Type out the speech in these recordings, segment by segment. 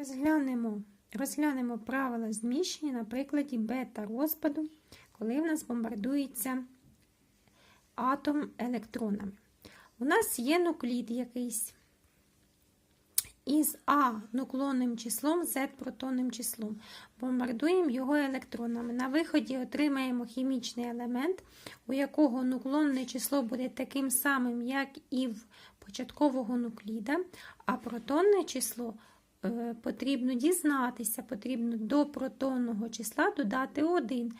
Розглянемо, розглянемо правила зміщення на прикладі бета-розпаду, коли в нас бомбардується атом електронами. У нас є нуклід якийсь із А нуклонним числом, З протонним числом. Бомбардуємо його електронами. На виході отримаємо хімічний елемент, у якого нуклонне число буде таким самим, як і в початкового нукліда, а протонне число потрібно дізнатися, потрібно до протонного числа додати 1.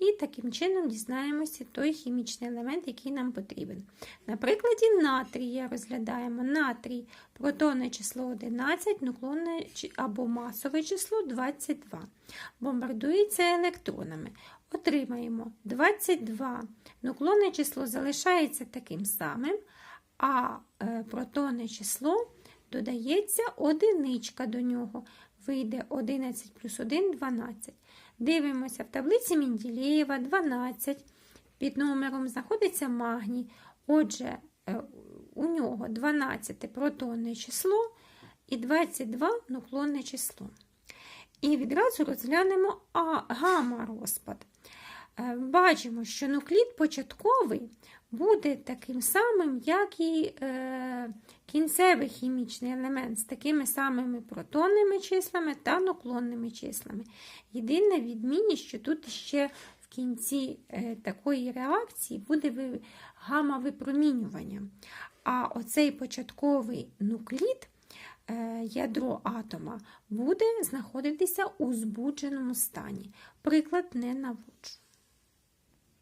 І таким чином дізнаємося той хімічний елемент, який нам потрібен. На прикладі натрія розглядаємо натрій, протонне число 11, нуклонне або масове число 22. Бомбардується електронами. Отримаємо 22. Нуклонне число залишається таким самим, а е, протонне число додається одиничка до нього. Вийде 11 плюс 1 12. Дивимося в таблиці Менділєєва 12. Під номером знаходиться магній. Отже, е, у нього 12 протонне число і 22 нуклонне число. І відразу розглянемо гамма-розпад. Бачимо, що нуклід початковий буде таким самим, як і е, кінцевий хімічний елемент з такими самими протонними числами та нуклонними числами. Єдина відмінність, що тут ще в кінці е, такої реакції буде ви- гамма-випромінювання. А оцей початковий нуклід, е, ядро атома, буде знаходитися у збудженому стані. Приклад не наводжу.